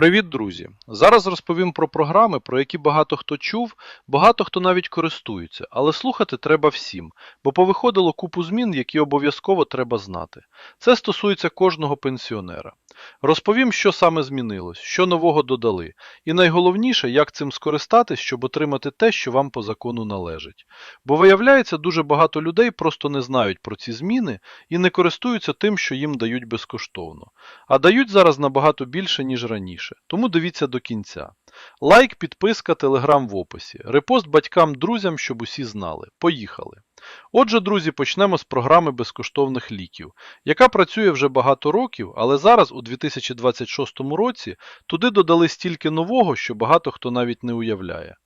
Привіт, друзі! Зараз розповім про програми, про які багато хто чув, багато хто навіть користується, але слухати треба всім, бо повиходило купу змін, які обов'язково треба знати. Це стосується кожного пенсіонера. Розповім, що саме змінилось, що нового додали, і найголовніше, як цим скористатись, щоб отримати те, що вам по закону належить. Бо виявляється, дуже багато людей просто не знають про ці зміни і не користуються тим, що їм дають безкоштовно. А дають зараз набагато більше, ніж раніше. Тому дивіться до кінця. Лайк, підписка, телеграм в описі. Репост батькам, друзям, щоб усі знали. Поїхали. Отже, друзі, почнемо з програми безкоштовних ліків, яка працює вже багато років, але зараз, у 2026 році, туди додали стільки нового, що багато хто навіть не уявляє.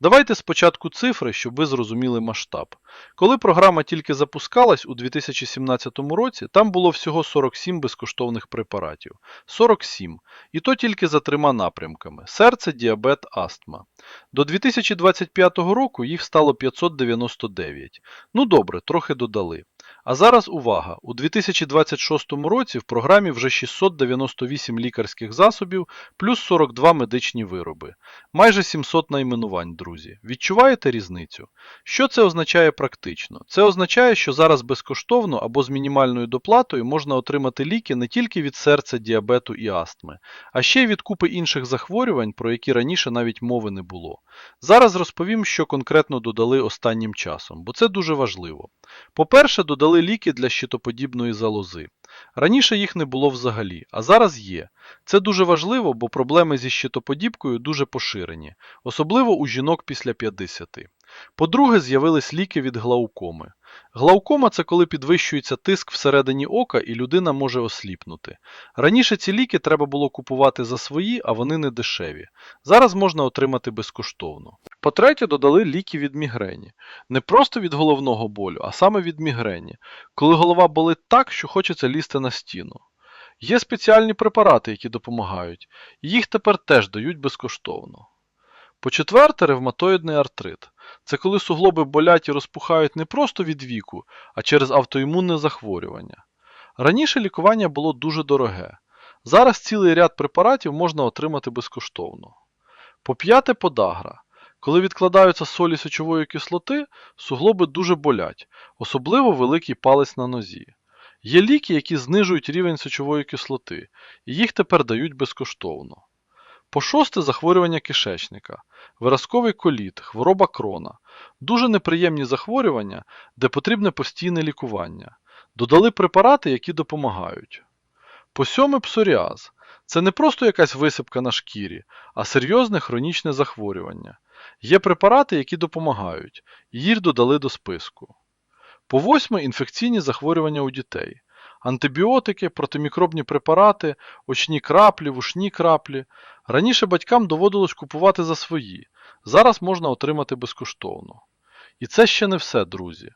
Давайте спочатку цифри, щоб ви зрозуміли масштаб. Коли програма тільки запускалась у 2017 році, там було всього 47 безкоштовних препаратів. 47. І то тільки за трьома напрямками: серце, діабет, астма. До 2025 року їх стало 599. Ну добре, трохи додали. А зараз увага! У 2026 році в програмі вже 698 лікарських засобів плюс 42 медичні вироби. Майже 700 найменувань, друзі. Відчуваєте різницю? Що це означає практично? Це означає, що зараз безкоштовно або з мінімальною доплатою можна отримати ліки не тільки від серця, діабету і астми, а ще й від купи інших захворювань, про які раніше навіть мови не було. Зараз розповім, що конкретно додали останнім часом, бо це дуже важливо. По-перше, додали ліки для щитоподібної залози. Раніше їх не було взагалі, а зараз є. Це дуже важливо, бо проблеми зі щитоподібкою дуже поширені, особливо у жінок після 50. По-друге, з'явились ліки від глаукоми. Глаукома це коли підвищується тиск всередині ока і людина може осліпнути. Раніше ці ліки треба було купувати за свої, а вони не дешеві. Зараз можна отримати безкоштовно. По-третє, додали ліки від мігрені. Не просто від головного болю, а саме від мігрені, коли голова болить так, що хочеться лізти на стіну. Є спеціальні препарати, які допомагають, їх тепер теж дають безкоштовно. По-четверте, ревматоїдний артрит. Це коли суглоби болять і розпухають не просто від віку, а через автоімунне захворювання. Раніше лікування було дуже дороге. Зараз цілий ряд препаратів можна отримати безкоштовно. По-п'яте, подагра. Коли відкладаються солі сечової кислоти, суглоби дуже болять, особливо великий палець на нозі. Є ліки, які знижують рівень сечової кислоти, і їх тепер дають безкоштовно. По шосте захворювання кишечника, виразковий коліт, хвороба крона. Дуже неприємні захворювання, де потрібне постійне лікування. Додали препарати, які допомагають. По сьоме псоріаз. Це не просто якась висипка на шкірі, а серйозне хронічне захворювання. Є препарати, які допомагають, їх додали до списку. По восьме інфекційні захворювання у дітей. Антибіотики, протимікробні препарати, очні краплі, вушні краплі. Раніше батькам доводилось купувати за свої, зараз можна отримати безкоштовно. І це ще не все, друзі.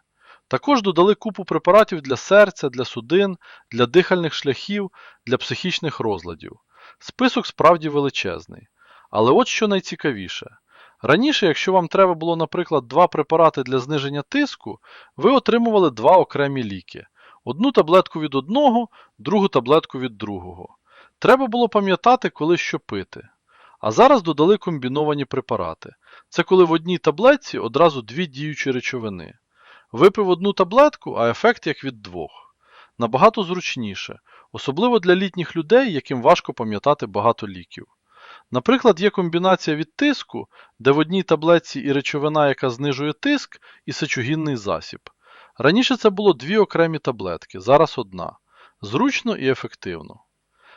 Також додали купу препаратів для серця, для судин, для дихальних шляхів, для психічних розладів. Список справді величезний. Але от що найцікавіше. Раніше, якщо вам треба було, наприклад, два препарати для зниження тиску, ви отримували два окремі ліки. Одну таблетку від одного, другу таблетку від другого. Треба було пам'ятати, коли що пити. А зараз додали комбіновані препарати. Це коли в одній таблетці одразу дві діючі речовини. Випив одну таблетку, а ефект як від двох. Набагато зручніше, особливо для літніх людей, яким важко пам'ятати багато ліків. Наприклад, є комбінація від тиску, де в одній таблетці і речовина, яка знижує тиск, і сечогінний засіб. Раніше це було дві окремі таблетки, зараз одна. Зручно і ефективно.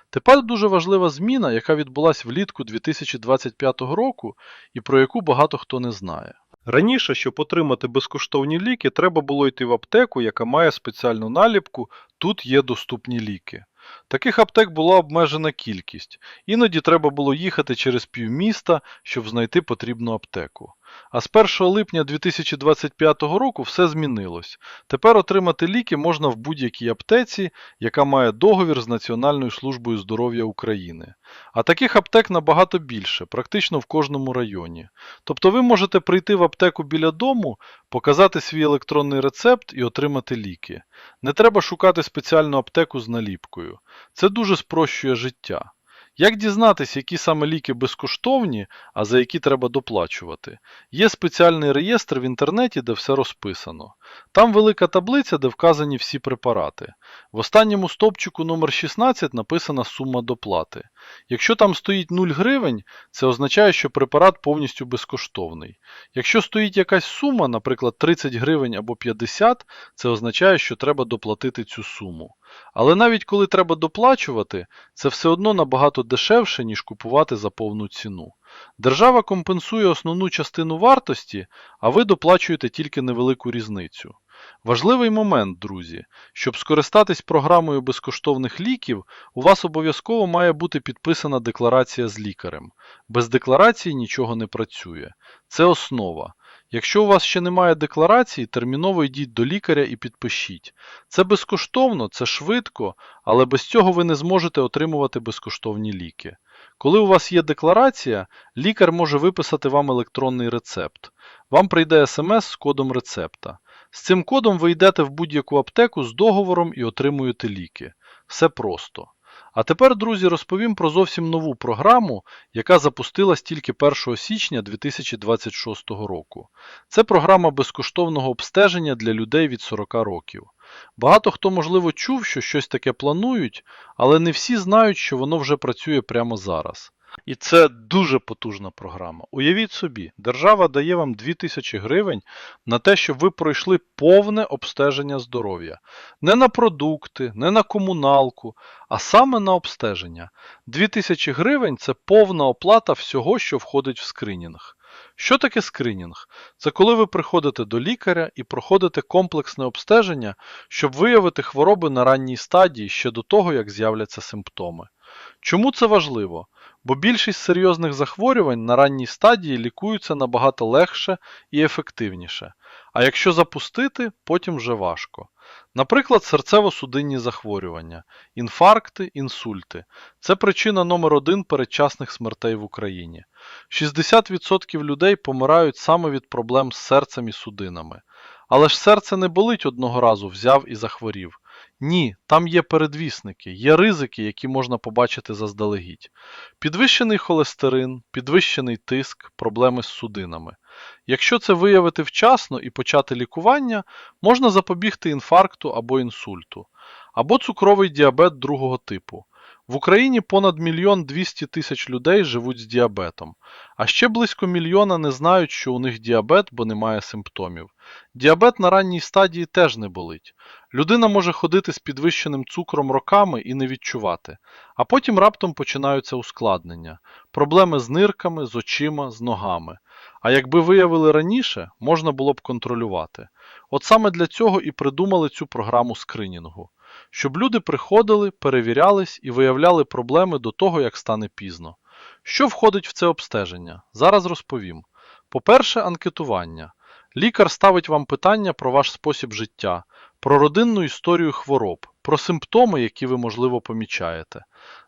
Тепер дуже важлива зміна, яка відбулася влітку 2025 року і про яку багато хто не знає. Раніше, щоб отримати безкоштовні ліки, треба було йти в аптеку, яка має спеціальну наліпку Тут є доступні ліки. Таких аптек була обмежена кількість, іноді треба було їхати через півміста, щоб знайти потрібну аптеку. А з 1 липня 2025 року все змінилось. Тепер отримати ліки можна в будь-якій аптеці, яка має договір з Національною службою здоров'я України. А таких аптек набагато більше, практично в кожному районі. Тобто ви можете прийти в аптеку біля дому, показати свій електронний рецепт і отримати ліки. Не треба шукати спеціальну аптеку з наліпкою. Це дуже спрощує життя. Як дізнатися, які саме ліки безкоштовні, а за які треба доплачувати? Є спеціальний реєстр в інтернеті, де все розписано. Там велика таблиця, де вказані всі препарати. В останньому стовпчику номер 16 написана сума доплати. Якщо там стоїть 0 гривень, це означає, що препарат повністю безкоштовний. Якщо стоїть якась сума, наприклад 30 гривень або 50, це означає, що треба доплатити цю суму. Але навіть коли треба доплачувати, це все одно набагато дешевше, ніж купувати за повну ціну. Держава компенсує основну частину вартості, а ви доплачуєте тільки невелику різницю. Важливий момент, друзі, щоб скористатись програмою безкоштовних ліків, у вас обов'язково має бути підписана декларація з лікарем. Без декларації нічого не працює. Це основа. Якщо у вас ще немає декларації, терміново йдіть до лікаря і підпишіть. Це безкоштовно, це швидко, але без цього ви не зможете отримувати безкоштовні ліки. Коли у вас є декларація, лікар може виписати вам електронний рецепт. Вам прийде смс з кодом рецепта. З цим кодом ви йдете в будь-яку аптеку з договором і отримуєте ліки. Все просто. А тепер, друзі, розповім про зовсім нову програму, яка запустилась тільки 1 січня 2026 року. Це програма безкоштовного обстеження для людей від 40 років. Багато хто, можливо, чув, що щось таке планують, але не всі знають, що воно вже працює прямо зараз. І це дуже потужна програма. Уявіть собі, держава дає вам 2000 гривень на те, щоб ви пройшли повне обстеження здоров'я. Не на продукти, не на комуналку, а саме на обстеження. 2000 гривень це повна оплата всього, що входить в скринінг. Що таке скринінг? Це коли ви приходите до лікаря і проходите комплексне обстеження, щоб виявити хвороби на ранній стадії ще до того, як з'являться симптоми. Чому це важливо? Бо більшість серйозних захворювань на ранній стадії лікуються набагато легше і ефективніше. А якщо запустити, потім вже важко. Наприклад, серцево-судинні захворювання, інфаркти, інсульти. Це причина номер один передчасних смертей в Україні. 60% людей помирають саме від проблем з серцем і судинами. Але ж серце не болить одного разу, взяв і захворів. Ні, там є передвісники, є ризики, які можна побачити заздалегідь. Підвищений холестерин, підвищений тиск, проблеми з судинами. Якщо це виявити вчасно і почати лікування, можна запобігти інфаркту або інсульту, або цукровий діабет другого типу. В Україні понад мільйон 200 тисяч людей живуть з діабетом, а ще близько мільйона не знають, що у них діабет, бо немає симптомів. Діабет на ранній стадії теж не болить. Людина може ходити з підвищеним цукром роками і не відчувати, а потім раптом починаються ускладнення, проблеми з нирками, з очима, з ногами. А якби виявили раніше, можна було б контролювати. От саме для цього і придумали цю програму скринінгу. Щоб люди приходили, перевірялись і виявляли проблеми до того, як стане пізно. Що входить в це обстеження? Зараз розповім. По-перше, анкетування. Лікар ставить вам питання про ваш спосіб життя, про родинну історію хвороб, про симптоми, які ви, можливо, помічаєте.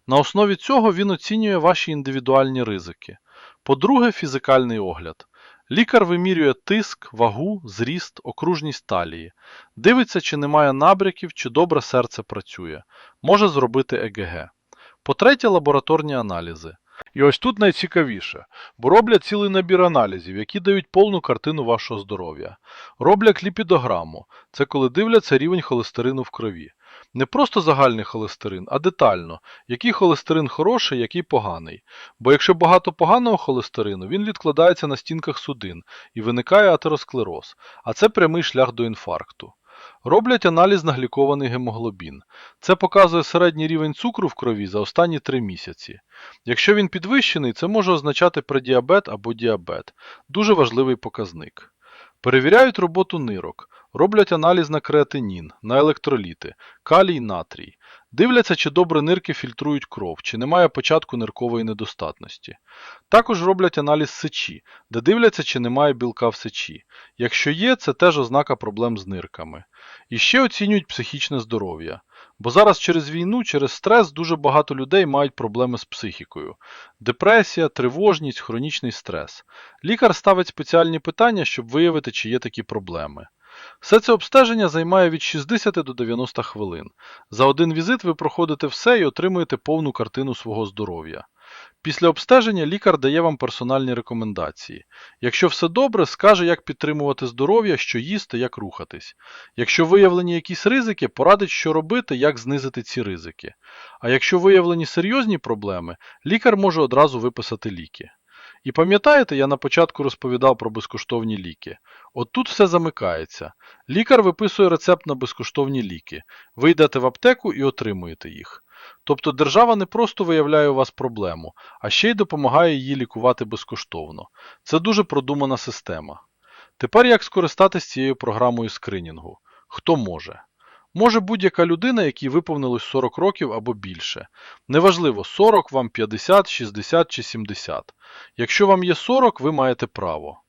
На основі цього він оцінює ваші індивідуальні ризики. По-друге, фізикальний огляд. Лікар вимірює тиск, вагу, зріст, окружність талії. Дивиться, чи немає набряків, чи добре серце працює. Може зробити ЕГГ. По-третє, лабораторні аналізи. І ось тут найцікавіше, бо роблять цілий набір аналізів, які дають повну картину вашого здоров'я. Роблять ліпідограму, це коли дивляться рівень холестерину в крові. Не просто загальний холестерин, а детально, який холестерин хороший, який поганий. Бо якщо багато поганого холестерину, він відкладається на стінках судин і виникає атеросклероз, а це прямий шлях до інфаркту. Роблять аналіз на глікований гемоглобін. Це показує середній рівень цукру в крові за останні 3 місяці. Якщо він підвищений, це може означати предіабет або діабет. Дуже важливий показник. Перевіряють роботу нирок, роблять аналіз на креатинін, на електроліти, калій, натрій. Дивляться, чи добре нирки фільтрують кров, чи немає початку ниркової недостатності. Також роблять аналіз сечі, де дивляться, чи немає білка в сечі. Якщо є, це теж ознака проблем з нирками. І ще оцінюють психічне здоров'я. Бо зараз через війну, через стрес дуже багато людей мають проблеми з психікою. Депресія, тривожність, хронічний стрес. Лікар ставить спеціальні питання, щоб виявити, чи є такі проблеми. Все це обстеження займає від 60 до 90 хвилин. За один візит ви проходите все і отримуєте повну картину свого здоров'я. Після обстеження лікар дає вам персональні рекомендації. Якщо все добре, скаже, як підтримувати здоров'я, що їсти, як рухатись. Якщо виявлені якісь ризики, порадить, що робити, як знизити ці ризики. А якщо виявлені серйозні проблеми, лікар може одразу виписати ліки. І пам'ятаєте, я на початку розповідав про безкоштовні ліки. От тут все замикається. Лікар виписує рецепт на безкоштовні ліки. Ви йдете в аптеку і отримуєте їх. Тобто держава не просто виявляє у вас проблему, а ще й допомагає її лікувати безкоштовно. Це дуже продумана система. Тепер як скористатись цією програмою скринінгу? Хто може? Може будь-яка людина, якій виповнилось 40 років або більше. Неважливо, 40 вам 50, 60 чи 70. Якщо вам є 40, ви маєте право.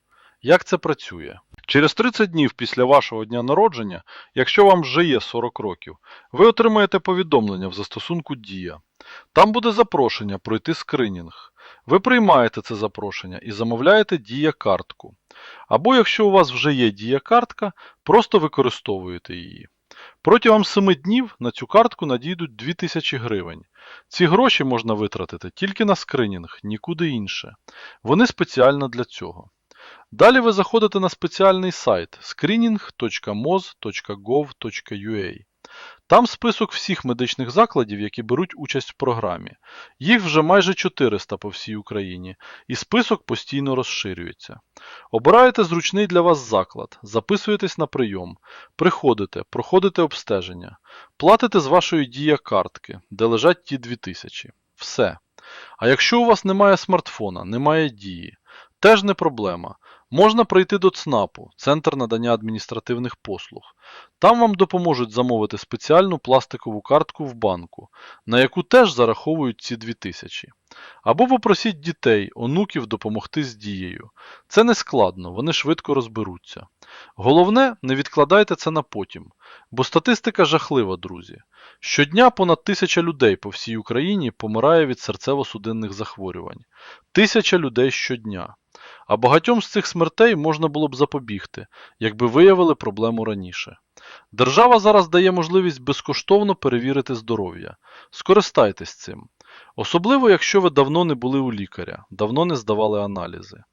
Як це працює? Через 30 днів після вашого дня народження, якщо вам вже є 40 років, ви отримаєте повідомлення в застосунку Дія. Там буде запрошення пройти скринінг. Ви приймаєте це запрошення і замовляєте Дія-картку. Або якщо у вас вже є Дія-картка, просто використовуєте її. Протягом 7 днів на цю картку надійдуть 2000 гривень. Ці гроші можна витратити тільки на скринінг, нікуди інше. Вони спеціально для цього. Далі ви заходите на спеціальний сайт screening.moz.gov.ua. Там список всіх медичних закладів, які беруть участь в програмі. Їх вже майже 400 по всій Україні, і список постійно розширюється. Обираєте зручний для вас заклад, записуєтесь на прийом, приходите, проходите обстеження, платите з вашої дія картки, де лежать ті 2000. Все. А якщо у вас немає смартфона, немає дії, теж не проблема. Можна прийти до ЦНАПу, Центр надання адміністративних послуг. Там вам допоможуть замовити спеціальну пластикову картку в банку, на яку теж зараховують ці 2000. Або попросіть дітей, онуків допомогти з дією. Це не складно, вони швидко розберуться. Головне, не відкладайте це на потім, бо статистика жахлива, друзі. Щодня понад тисяча людей по всій Україні помирає від серцево-судинних захворювань. Тисяча людей щодня. А багатьом з цих смертей можна було б запобігти, якби виявили проблему раніше. Держава зараз дає можливість безкоштовно перевірити здоров'я. Скористайтесь цим. Особливо, якщо ви давно не були у лікаря, давно не здавали аналізи.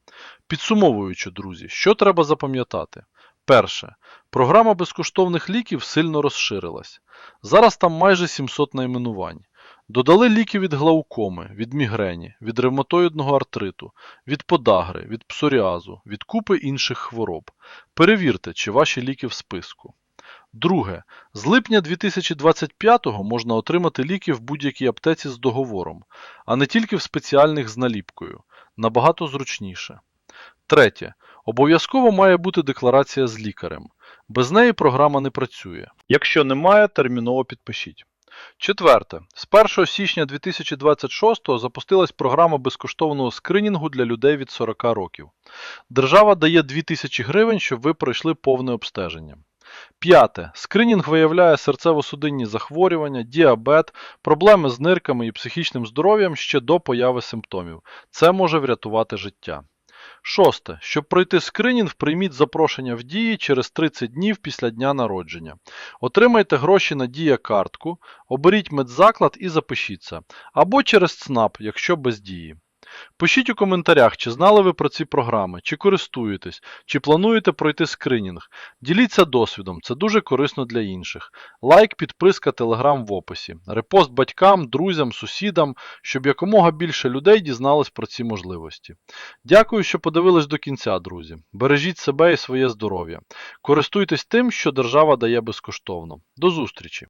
Підсумовуючи, друзі, що треба запам'ятати? Перше. Програма безкоштовних ліків сильно розширилась. Зараз там майже 700 найменувань. Додали ліки від глаукоми, від мігрені, від ревматоїдного артриту, від подагри, від псоріазу, від купи інших хвороб. Перевірте, чи ваші ліки в списку. Друге. З липня 2025-го можна отримати ліки в будь-якій аптеці з договором, а не тільки в спеціальних з наліпкою. Набагато зручніше. Третє. Обов'язково має бути декларація з лікарем. Без неї програма не працює. Якщо немає, терміново підпишіть. Четверте. З 1 січня 2026 запустилась програма безкоштовного скринінгу для людей від 40 років. Держава дає 2000 гривень, щоб ви пройшли повне обстеження. П'яте. Скринінг виявляє серцево-судинні захворювання, діабет, проблеми з нирками і психічним здоров'ям ще до появи симптомів. Це може врятувати життя. Шосте. Щоб пройти скринінг, прийміть запрошення в дії через 30 днів після дня народження. Отримайте гроші на дія картку, оберіть медзаклад і запишіться. Або через ЦНАП, якщо без дії. Пишіть у коментарях, чи знали ви про ці програми, чи користуєтесь, чи плануєте пройти скринінг. Діліться досвідом, це дуже корисно для інших. Лайк, підписка, телеграм в описі. Репост батькам, друзям, сусідам, щоб якомога більше людей дізнались про ці можливості. Дякую, що подивились до кінця, друзі. Бережіть себе і своє здоров'я. Користуйтесь тим, що держава дає безкоштовно. До зустрічі!